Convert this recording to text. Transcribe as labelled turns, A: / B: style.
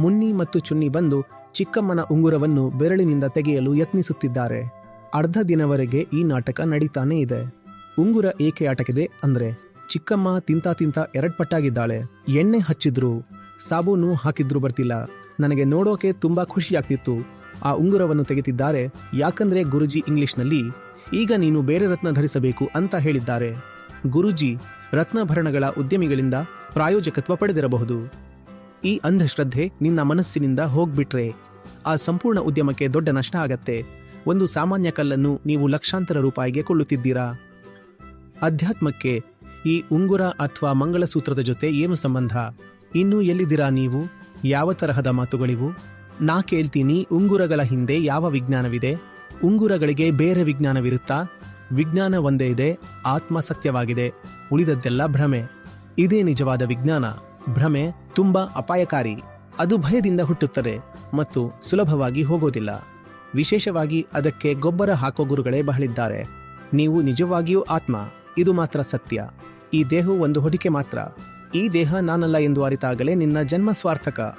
A: ಮುನ್ನಿ ಮತ್ತು ಚುನ್ನಿ ಬಂದು ಚಿಕ್ಕಮ್ಮನ ಉಂಗುರವನ್ನು ಬೆರಳಿನಿಂದ ತೆಗೆಯಲು ಯತ್ನಿಸುತ್ತಿದ್ದಾರೆ. ಅರ್ಧ ದಿನವರೆಗೆ ಈ ನಾಟಕ ನಡೀತಾನೇ ಇದೆ. ಉಂಗುರ ಏಕೆ ಆಟಕಿದೆ ಅಂದ್ರೆ ಚಿಕ್ಕಮ್ಮ ತಿಂತಾ ತಿಂತಾ ಎರಡ್ಪಟ್ಟಾಗಿದ್ದಾಳೆ. ಎಣ್ಣೆ ಹಚ್ಚಿದ್ರು. ಸಾಬೂನು ಹಾಕಿದ್ರು ಬರ್ತಿಲ್ಲ. ನನಗೆ ನೋಡೋಕೆ ತುಂಬಾ ಖುಷಿ ಆಗ್ತಿತ್ತು ಆ ಉಂಗುರವನ್ನು ತೆಗೆತಿದ್ದಾರೆ. ಯಾಕಂದ್ರೆ ಗುರುಜಿ ಇಂಗ್ಲಿಷ್ನಲ್ಲಿ, ಈಗ ನೀನು ಬೇರೆ ರತ್ನ ಧರಿಸಬೇಕು ಅಂತ ಹೇಳಿದ್ದಾರೆ. ಗುರುಜಿ ರತ್ನಭರಣಗಳ ಉದ್ಯಮಿಗಳಿಂದ ಪ್ರಾಯೋಜಕತ್ವ ಪಡೆದಿರಬಹುದು. ಈ ಅಂಧಶ್ರದ್ಧೆ ನಿನ್ನ ಮನಸ್ಸಿನಿಂದ ಹೋಗ್ಬಿಟ್ರೆ ಆ ಸಂಪೂರ್ಣ ಉದ್ಯಮಕ್ಕೆ ದೊಡ್ಡ ನಷ್ಟ ಆಗತ್ತೆ. ಒಂದು ಸಾಮಾನ್ಯ ಕಲ್ಲನ್ನು ನೀವು ಲಕ್ಷಾಂತರ ರೂಪಾಯಿಗೆ ಕೊಳ್ಳುತ್ತಿದ್ದೀರಾ ಅಧ್ಯಾತ್ಮಕ್ಕೆ ಈ ಉಂಗುರ ಅಥವಾ ಮಂಗಳಸೂತ್ರದ ಜೊತೆ ಏನು ಸಂಬಂಧ? ಇನ್ನೂ ಎಲ್ಲಿದ್ದೀರಾ ನೀವು? ಯಾವ ತರಹದ ಮಾತುಗಳಿವು? ನಾ ಕೇಳ್ತೀನಿ ಉಂಗುರಗಳ ಹಿಂದೆ ಯಾವ ವಿಜ್ಞಾನವಿದೆ? ಉಂಗುರಗಳಿಗೆ ಬೇರೆ ವಿಜ್ಞಾನವಿರುತ್ತಾ? ವಿಜ್ಞಾನ ಒಂದೇ ಇದೆ, ಆತ್ಮ ಸತ್ಯವಾಗಿದೆ, ಉಳಿದದ್ದೆಲ್ಲ ಭ್ರಮೆ. ಇದೇ ನಿಜವಾದ ವಿಜ್ಞಾನ. ಭ್ರಮೆ ತುಂಬಾ ಅಪಾಯಕಾರಿ. ಅದು ಭಯದಿಂದ ಹುಟ್ಟುತ್ತದೆ ಮತ್ತು ಸುಲಭವಾಗಿ ಹೋಗೋದಿಲ್ಲ. ವಿಶೇಷವಾಗಿ ಅದಕ್ಕೆ ಗೊಬ್ಬರ ಹಾಕೋ ಗುರುಗಳೇ ಬಹಳಿದ್ದಾರೆ. ನೀವು ನಿಜವಾಗಿಯೂ ಆತ್ಮ. ಇದು ಮಾತ್ರ ಸತ್ಯ. ಈ ದೇಹವು ಒಂದು ಹೊಡಿಕೆ ಮಾತ್ರ. ಈ ದೇಹ ನಾನಲ್ಲ ಎಂದು ಅರಿತಾಗಲೇ ನಿನ್ನ ಜನ್ಮ ಸ್ವಾರ್ಥಕ.